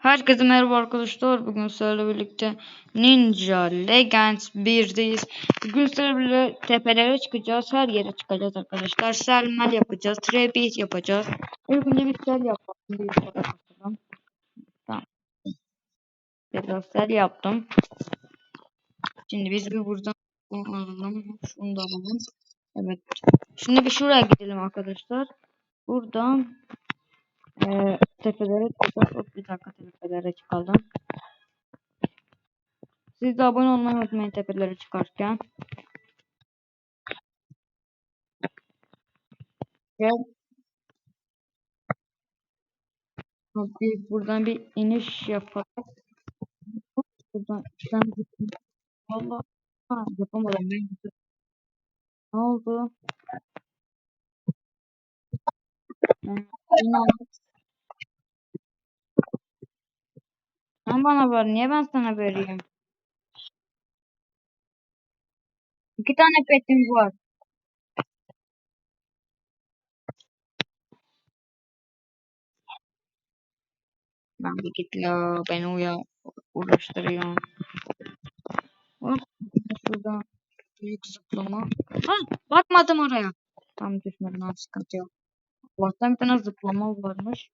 Herkese merhaba arkadaşlar. Bugün sizlerle birlikte Ninja Legends 1'deyiz. Bugün sizlerle tepelere çıkacağız. Her yere çıkacağız arkadaşlar. Selmal yapacağız. Trebit yapacağız. İlk önce bir sel yapalım. Tamam. Biraz sel yaptım. Şimdi biz bir buradan alalım. Şunu da alalım. Evet. Şimdi bir şuraya gidelim arkadaşlar. Buradan ee, tepelere. Hop, Bir dakika tepelere çıkalım. Siz de abone olmayı unutmayın tepelere çıkarken. Gel. Bir, buradan bir iniş yapalım. Buradan ben Valla yapamadım ben. Ne oldu? Ha, ne oldu? Sen bana ver. Niye ben sana vereyim? İki tane petim var. Ben bir git la. Beni uya uğraştırıyor. Hop. Şuradan büyük zıplama. Ha, bakmadım oraya. Tam düşmedim. Ha, sıkıntı yok. Allah'tan bir tane zıplama varmış.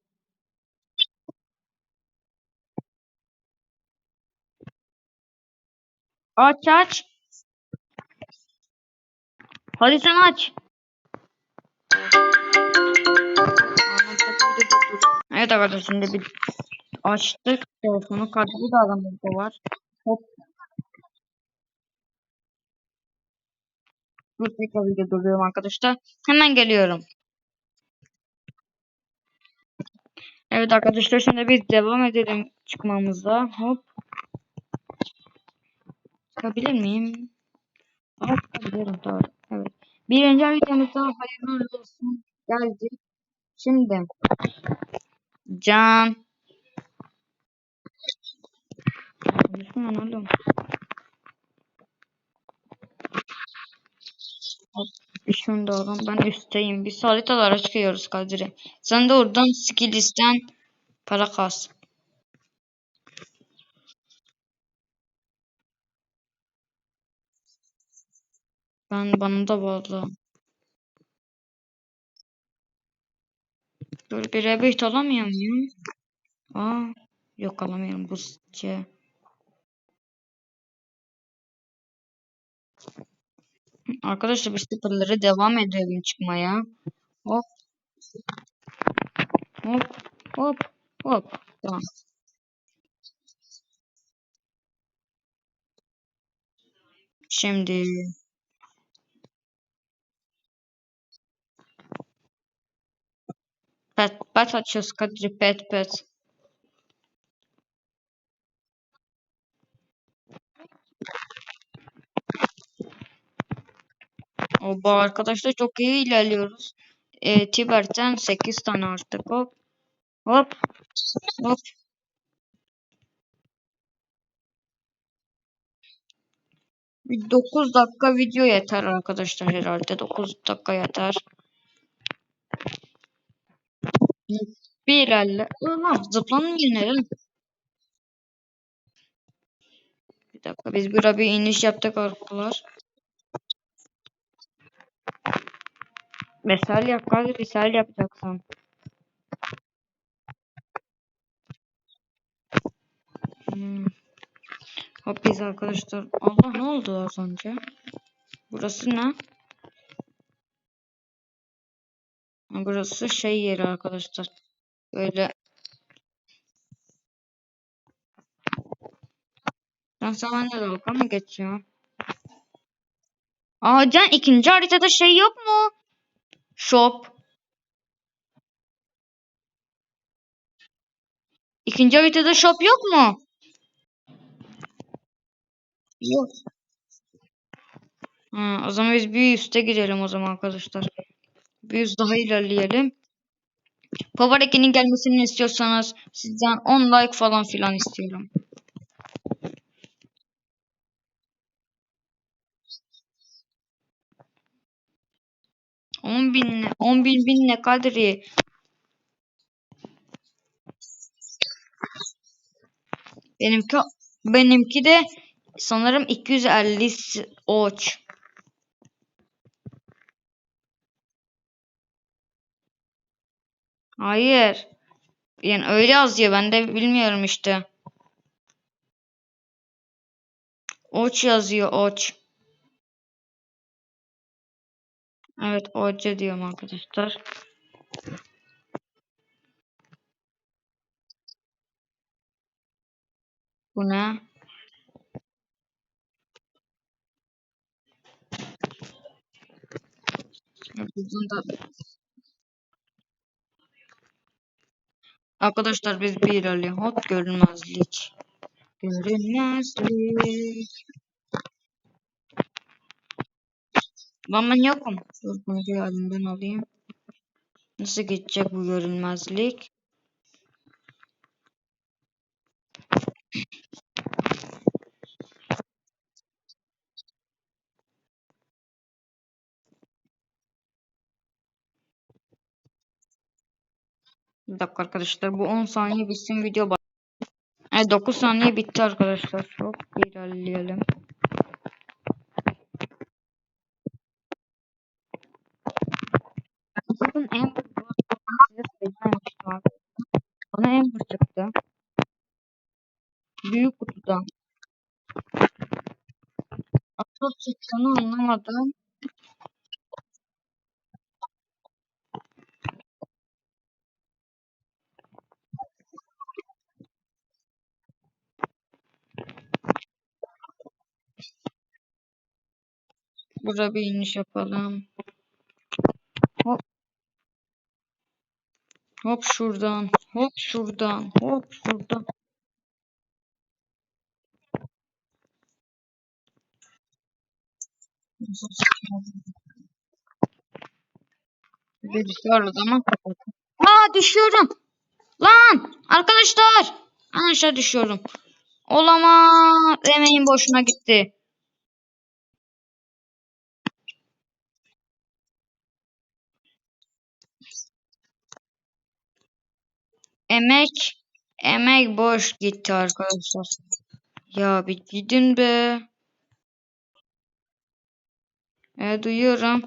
Aç aç. Hadi sen aç. Evet arkadaşlar şimdi bir açtık telefonu. Kartı da aramızda var. Hop. Dur tekrar video duruyorum arkadaşlar. Hemen geliyorum. Evet arkadaşlar şimdi biz devam edelim çıkmamıza. Hop. Çıkabilir miyim? Hop çıkabilirim doğru. Evet. Birinci videomuzda hayırlı olsun. Geldik. Şimdi. Can. Lan oğlum. Da alalım. Ben üstteyim. Biz haritalara çıkıyoruz Kadir'e. Sen de oradan skill isten para kas. Ben bana da bağlı. Böyle bir rebate alamıyor muyum? Aa, yok alamıyorum bu C. Arkadaşlar biz sıfırları devam edelim çıkmaya. Hop. Hop. Hop. Hop. Tamam. Şimdi pet pet açıyoruz Kadri pet pet. Oba arkadaşlar çok iyi ilerliyoruz. E, Tiber'den 8 tane artık hop. Hop. Hop. Bir 9 dakika video yeter arkadaşlar herhalde. 9 dakika yeter. Bir elle. Ulan zıplanın yine. Bir dakika biz burada bir iniş yaptık arkadaşlar. Mesel yap kanka misal yapacaksın. Hmm. Hop biz arkadaşlar. Allah ne oldu az önce? Burası ne? Burası şey yeri arkadaşlar. Böyle. Ben sana dalga mı geçiyor? Aa Can ikinci haritada şey yok mu? Shop. İkinci haritada shop yok mu? Yok. Ha, o zaman biz bir üste gidelim o zaman arkadaşlar. Bir üst daha ilerleyelim. 2'nin gelmesini istiyorsanız sizden 10 like falan filan istiyorum. On bin ne? On bin bin ne Kadri? Benimki benimki de sanırım 250 s- oç. Hayır. Yani öyle yazıyor. Ben de bilmiyorum işte. Oç yazıyor oç. Evet oca diyorum arkadaşlar. Bu ne? Bizim de- Arkadaşlar biz bir ilerleyelim. Hop görünmezlik. Görünmezlik. Lan ben yokum. Dur bunu bir elimden alayım. Nasıl geçecek bu görünmezlik? Bir dakika arkadaşlar bu 10 saniye bitsin video bak. Evet 9 saniye bitti arkadaşlar. Çok ilerleyelim. Bakın en. Bana en çıktı. Büyük kutudan. Asıl çıktığını anlamadım. Burada bir iniş yapalım. Hop. Hop şuradan. Hop şuradan. Hop şuradan. Bir düşüyoruz ama kapatalım. Aa düşüyorum. Lan arkadaşlar. Aşağı düşüyorum. Olamaz. Emeğim boşuna gitti. Emek. Emek boş gitti arkadaşlar. Ya bir gidin be. E, duyuyorum.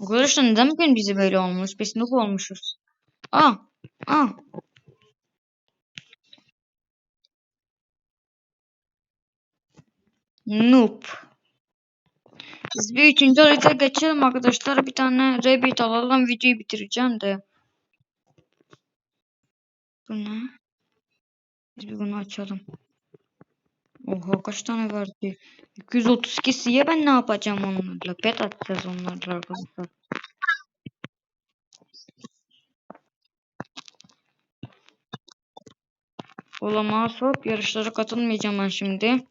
Arkadaşlar neden bugün bizi böyle olmuş? Biz noob olmuşuz. Aa. Aa. Noob. Biz bir üçüncü harita geçelim arkadaşlar. Bir tane rabbit alalım. Videoyu bitireceğim de. Bu ne? Biz bir bunu açalım. Oha kaç tane verdi? 232 siye ben ne yapacağım onlarla? Pet atacağız onlarla arkadaşlar. Olamaz hop yarışlara katılmayacağım ben şimdi.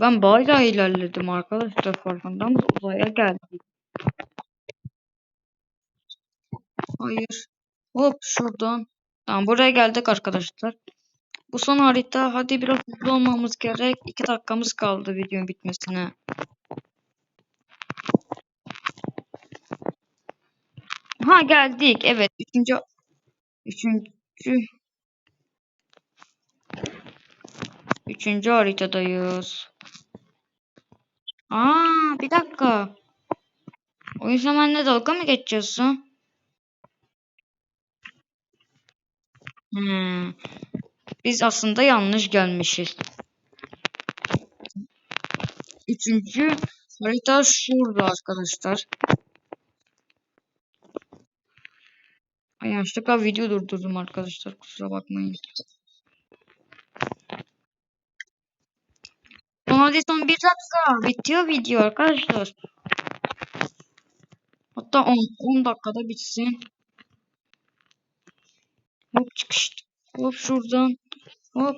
Ben bayağı ilerledim arkadaşlar farkında mısınız? Uzaya geldik. Hayır. Hop şuradan. Tamam buraya geldik arkadaşlar. Bu son harita. Hadi biraz hızlı olmamız gerek. 2 dakikamız kaldı videonun bitmesine. Ha geldik. Evet. Üçüncü. Üçüncü. Üçüncü haritadayız. Aa bir dakika. Oyun zamanında dalga mı geçiyorsun? Hmm. Biz aslında yanlış gelmişiz. Üçüncü harita şurada arkadaşlar. Ay, yanlışlıkla video durdurdum arkadaşlar. Kusura bakmayın. Hadi son bir dakika. Bitiyor video arkadaşlar. Hatta 10, 10 dakikada bitsin. Hop çıkış. Hop şuradan. Hop.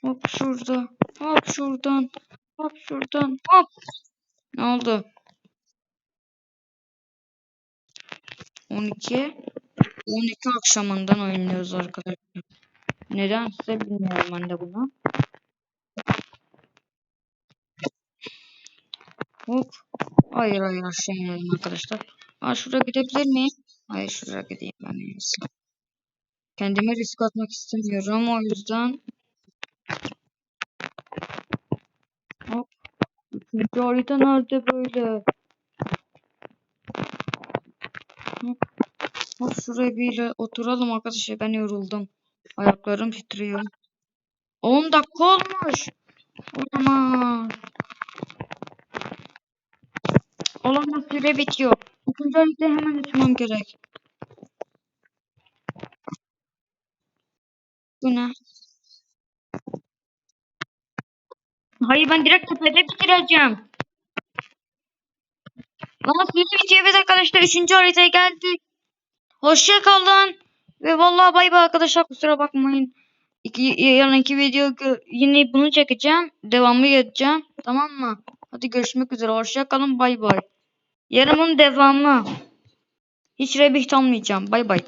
Hop şurada. Hop şuradan. Hop şuradan. Hop. Ne oldu? 12 12 akşamından oynuyoruz arkadaşlar. Nedense bilmiyorum ben de bunu. Hop. Hayır hayır aşağı inelim arkadaşlar. Aa şuraya gidebilir miyim? Hayır şuraya gideyim ben en. Kendime risk atmak istemiyorum o yüzden. Hop. Üçüncü harita nerede böyle? Hop. Hop şuraya bir oturalım arkadaşlar ben yoruldum. Ayaklarım titriyor. 10 dakika olmuş. Olamaz. Olamaz süre bitiyor. Üçüncü haritayı hemen açmam gerek. Bu ne? Hayır ben direkt tepede bitireceğim. Lan süre bitiyor evet arkadaşlar. Üçüncü haritaya geldik. Hoşça kalın. Ve vallahi bay bay arkadaşlar kusura bakmayın. İki, yarınki video yine bunu çekeceğim. Devamı yapacağım. Tamam mı? Hadi görüşmek üzere. Hoşça kalın. Bay bay. Yarımın devamı. Hiç rebih almayacağım. Bay bay.